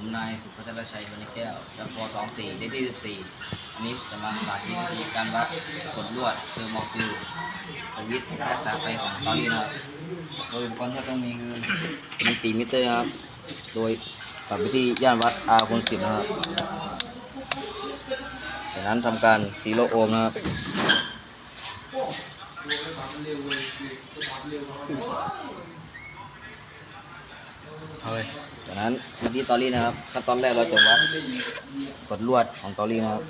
ผมนายสุพัชรชัยวรรณแก้วจปสองสี่เลขที่สิบสี่อันนี้จะมาสาธิตวิธีการวัดกดลวดเทอร์โมฟิลสวิตช์และสายไฟของตอรี่นะครับโดยอุปกรณ์ที่ต้องมีคือมีตีมิเตอร์นะครับ โดยกลับไปที่ย่านวัดอาคุณสิบนะครับ จากนั้นทำการซีโรโอห์มนะครับ จากนั้นวิธีตอรี่นะครับขั้นตอนแรกเราจะวัดกดลวดของตอรี่นะครับ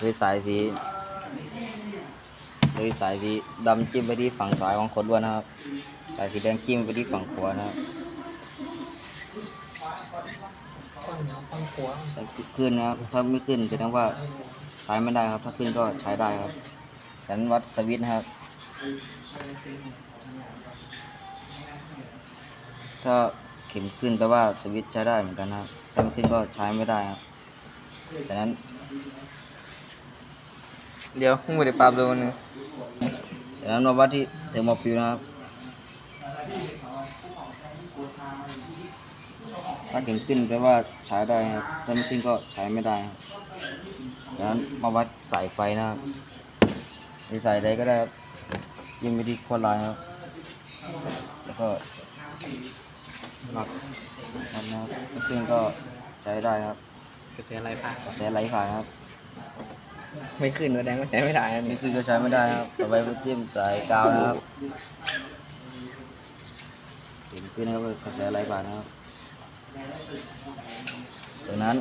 ด้วยสายสีด้วยสายสีดำจิ้มไปที่ฝั่งซ้ายของกดลวดนะครับ สายสีแดงจิ้มไปที่ฝั่งขวานะครับฟังฟังขวาขึ้นนะครับถ้าไม่ขึ้นแสดงว่าใช้ไม่ได้ครับ ถ้าขึ้นก็ใช้ได้ครับจากนั้นวัดสวิตช์นะครับ ถ้า ข็มขึ้นแปลว่าสวิตช์ใช้ได้เหมือนกันนะครับถ้าไม่ขึ้นก็ใช้ไม่ได้ครับจากนั้น เดี๋ยวมึงไม่ได้ปรับเลยวันนึงจากนั้นมาวัดที่เทอร์โมฟิลนะครับถ้าเข็มขึ้นแปลว่าใช้ได้ครับถ้าไม่ขึ้นก็ใช้ไม่ได้ครับจากนั้นมาวัดสายไฟนะครับในสายใดก็ได้ครับยิ่งไปที่ขั้วลายครับ แล้วก็ หลักนั่นนะครับถ้าขึ้นก็ใช้ได้ครับกระแสไรผ่านกระแสไหลผ่านครับไม่ขึ้นแสดงว่าใช้ไม่ได้อันนี่นี้คือก็ใช้ไม่ได้ครับต่อไปก็จิ้มสายกาวนะครับเห็นขึ้นนะครับกระแสไหลผ่านนะครับจากนั้น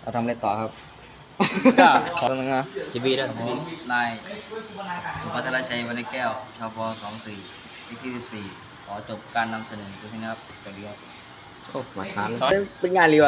เราทำอะไรต่อครับขอตรงนึงอะชีบีด้วยผมนายสุภัทรชัยวรรณแก้วชพสองสี่ที่ที่สิบสี่ ขอจบการนำเสนอเพียงเท่านี้ครับ สวัสดีครับ โอ้มาทานเป็นงานรีวะ